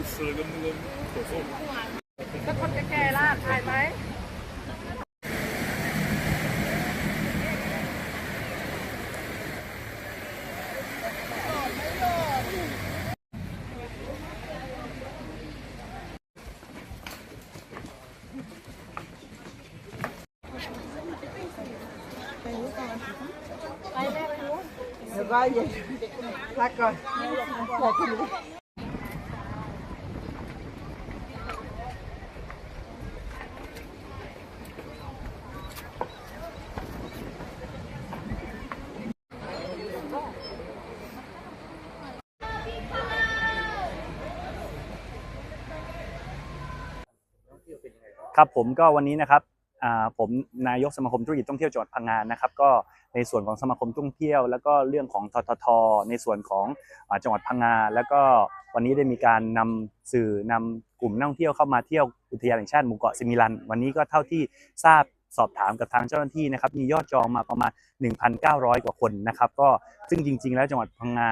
กากเป็นแล้วคนแก่ๆล่ะถ่ายไหมเดี๋ยวก็เย็นพักก่อนอยา ครับผมก็วันนี้นะครับผมนายกสมาคมธุรกิจท่องเที่ยวจังหวัดพังงานนะครับ ก็ในส่วนของสมาคมท่องเที่ยว แล้วก็เรื่องของททท ในส่วนของอจังหวัดพังงาแล้วก็วันนี้ได้มีการนำสื่อนำกลุ่มนักท่องเที่ยวเข้ามาเที่ยวอุทยานแห่งชาติหมู่เกาะซิมิลัน วันนี้ก็เท่าที่ทราบสอบถามกับทางเจ้าหน้าที่นะครับมียอดจองมาประมาณ 1,900 กว่าคนนะครับก็ซึ่งจริง ๆ แล้วจังหวัดพังงา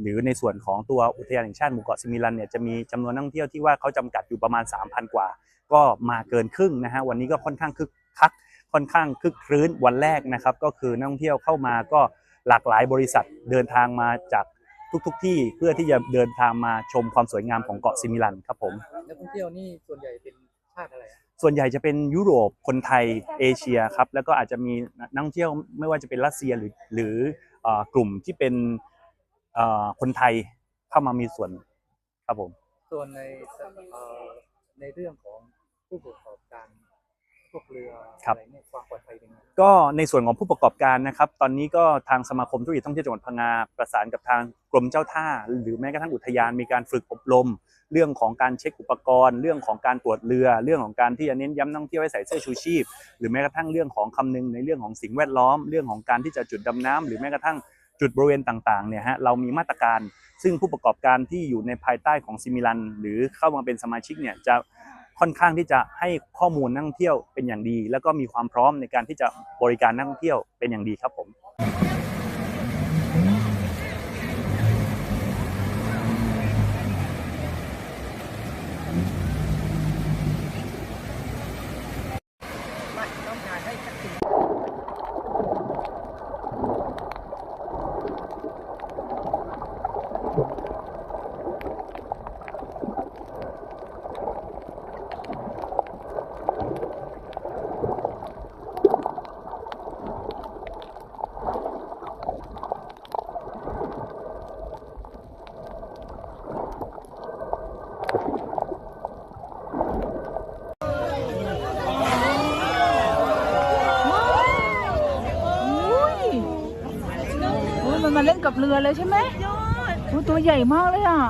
หรือในส่วนของตัวอุทยานแห่งชาติหมู่เกาะซิมิลันเนี่ยจะมีจำนวนนักท่องเที่ยวที่ว่าเขาจำกัดอยู่ประมาณ 3,000 กว่า ก็มาเกินครึ่งนะฮะวันนี้ก็ค่อนข้างคึกคักค่อนข้างคึกครื้นวันแรกนะครับ ก็คือนักท่องเที่ยวเข้ามาก็หลากหลายบริษัทเดินทางมาจากทุกๆทที่เพื่อที่จะเดินทางมาชมความสวยงามของเกาะซิมิลันครับผมนักท่องเที่ยวนี่ส่วนใหญ่เป็นชาติอะไรอะส่วนใหญ่จะเป็นยุโรปคนไทยเอเชียครับแล้วก็อาจจะมีนักท่องเที่ยวไม่ว่าจะเป็นรัสเซียหรือหรือเอ่อกลุ่มที่เป็นเอ่อคนไทยเข้ามามีส่วนครับผมส่วนในเอ่อในเรื่องของ ผู้ประกอบการพวกเรือครับอะไรเนี่ยความปลอดภัยเป็นไงก็ในส่วนของผู้ประกอบการนะครับ ตอนนี้ก็ทางสมาคมธุรกิจท่องเที่ยวจังหวัดพังงาประสานกับทางกรมเจ้าท่า หรือแม้กระทั่งอุทยานมีการฝึกอบรม เรื่องของการเช็คอุปกรณ์ เรื่องของการตรวจเรือ เรื่องของการที่จะเน้นย้ำนักท่องเที่ยวให้ใส่เสื้อชูชีพ หรือแม้กระทั่งเรื่องของคำนึงในเรื่องของสิ่งแวดล้อม เรื่องของการที่จะจุดดำน้ำหรือแม้กระทั่งจุดบริเวณต่างๆเนี่ยฮะเรามีมาตรการ ซึ่งผู้ประกอบการที่อยู่ในภายใต้ของซิมิลัน หรือเข้ามาเป็นสมาชิกเนี่ยจะ ค่อนข้างที่จะให้ข้อมูลนักท่องเที่ยวเป็นอย่างดี แล้วก็มีความพร้อมในการที่จะบริการนักท่องเที่ยวเป็นอย่างดีครับผม โอ้ย มันมาเล่นกับเรือเลยใช่ไหมโอ้ยตัวใหญ่มากเลยอะ